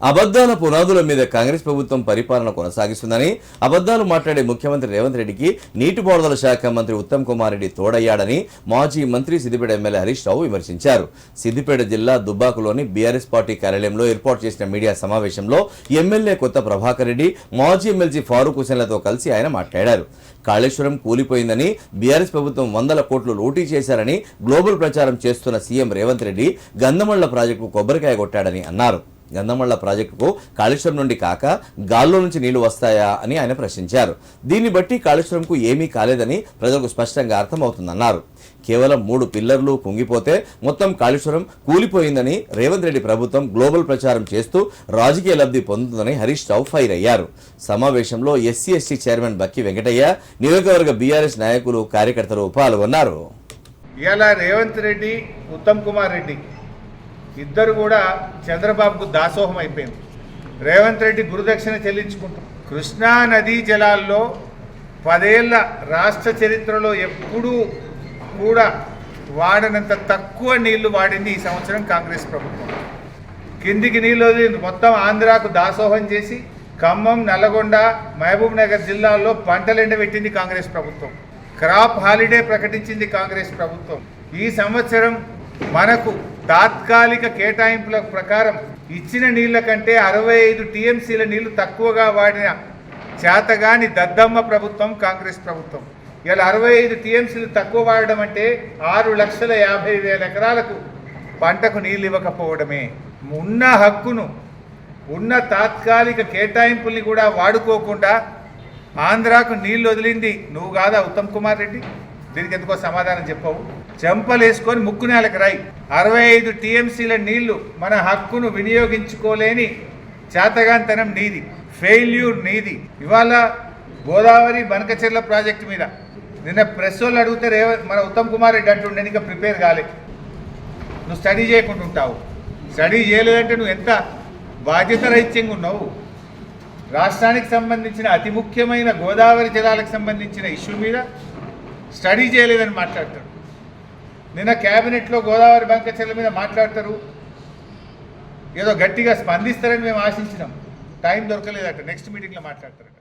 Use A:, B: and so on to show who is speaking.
A: అబద్దాల పునాదుల మీద కాంగ్రెస్ ప్రభుత్వం పరిపాలన కొనసాగిస్తుందని అబద్దాలు మాట్లాడే ముఖ్యమంత్రి రేవంత్ రెడ్డికి నీటిపారుదల శాఖ మంత్రి ఉత్తమ్ కుమార్ రెడ్డి తోడయ్యాడని మాజీ మంత్రి సిద్దిపేట ఎమ్మెల్యే హరీష్ రావు విమర్శించారు. సిద్దిపేట జిల్లా దుబ్బాకులోని బీఆర్ఎస్ పార్టీ కార్యాలయంలో ఏర్పాటు చేసిన మీడియా సమావేశంలో ఎమ్మెల్యే కొత్త ప్రభాకర్ రెడ్డి మాజీ ఎమ్మెల్సీ ఫారూక్ హుసేన్లతో కలిసి ఆయన మాట్లాడారు. కాళేశ్వరం కూలిపోయిందని బీఆర్ఎస్ ప్రభుత్వం వందల కోట్లు లూటీ చేశారని గ్లోబల్ ప్రచారం చేస్తున్న సీఎం రేవంత్ రెడ్డి గంధమళ్ళ ప్రాజెక్టుకు కొబ్బరికాయ కొట్టాడని అన్నారు. గంధమళ్ళ ప్రాజెక్టుకు కాళేశ్వరం నుండి కాక గాల్లో నుంచి నీళ్ళు వస్తాయా అని ఆయన ప్రశ్నించారు. దీన్ని బట్టి కాళేశ్వరంకు ఏమీ కాలేదని ప్రజలకు స్పష్టంగా అర్థమవుతుందన్నారు. కేవలం మూడు పిల్లర్లు కుంగిపోతే మొత్తం కాళేశ్వరం కూలిపోయిందని రేవంత్ రెడ్డి ప్రభుత్వం గ్లోబల్ ప్రచారం చేస్తూ రాజకీయ లబ్ధి పొందుతుందని హరీష్ రావు ఫైర్ అయ్యారు. సమావేశంలో SC ST chairman Bakki Venkataiah నియోజకవర్గ బీఆర్ఎస్ నాయకులు కార్యకర్తలు పాల్గొన్నారు.
B: ఇలా రేవంత్ రెడ్డి ఉత్తమ్ కుమార్ రెడ్డి. ఇద్దరు కూడా చంద్రబాబుకు దాసోహం అయిపోయింది. రేవంత్ రెడ్డి గురుదక్షిణ చెల్లించుకుంటాం. కృష్ణా నదీ జలాల్లో పదేళ్ళ రాష్ట్ర చరిత్రలో ఎప్పుడూ కూడా వాడినంత తక్కువ నీళ్ళు వాడింది ఈ సంవత్సరం కాంగ్రెస్ ప్రభుత్వం. కిందికి నీళ్ళు వదిలింది. మొత్తం ఆంధ్రాకు దాసోహం చేసి ఖమ్మం నల్లగొండ మహబూబ్ నగర్ జిల్లాల్లో పంటలు ఎండబెట్టింది కాంగ్రెస్ ప్రభుత్వం. క్రాప్ హాలిడే ప్రకటించింది కాంగ్రెస్ ప్రభుత్వం. ఈ సంవత్సరం మనకు తాత్కాలిక కేటాయింపుల ప్రకారం ఇచ్చిన నీళ్ళ కంటే అరవై ఐదు టీఎంసీల నీళ్ళు తక్కువగా వాడిన చేతగాని దద్దమ్మ ప్రభుత్వం కాంగ్రెస్ ప్రభుత్వం. ఇలా అరవై ఐదు టీఎంసీలు తక్కువ వాడడం అంటే ఆరు లక్షల యాభై వేల ఎకరాలకు పంటకు నీళ్ళు ఇవ్వకపోవడమే. ఉన్న హక్కును ఉన్న తాత్కాలిక కేటాయింపుల్ని కూడా వాడుకోకుండా ఆంధ్రాకు నీళ్ళు వదిలింది నువ్వు కాదా ఉత్తమ్ కుమార్ రెడ్డి? దీనికి ఎందుకో సమాధానం చెప్పవు. చెంపలేసుకొని ముక్కు నేలకు రాయి. అరవై ఐదు టీఎంసీల నీళ్ళు మన హక్కును వినియోగించుకోలేని చేతగాంతనం నీది ఫెయిల్యూర్ నీది. ఇవాళ గోదావరి బనకచెర్ల ప్రాజెక్టు మీద. నిన్న ప్రెస్ వాళ్ళు అడిగితే రేవ మన ఉత్తమ్ కుమార్ రెడ్డి అంటుండే ఇంకా ప్రిపేర్ కాలే. నువ్వు స్టడీ చేయకుండా ఉంటావు. స్టడీ చేయలేదంటే నువ్వు ఎంత బాధ్యత రహిత్యంగా ఉన్నావు? రాష్ట్రానికి సంబంధించిన అతి ముఖ్యమైన గోదావరి జలాలకు సంబంధించిన ఇష్యూ మీద స్టడీ చేయలేదని మాట్లాడతాడు నిన్న క్యాబినెట్లో గోదావరి బంకచెర్ల మీద మాట్లాడతారు. ఏదో గట్టిగా స్పందిస్తారని మేము ఆశించినాం. టైం దొరకలేదట. నెక్స్ట్ మీటింగ్లో మాట్లాడతారు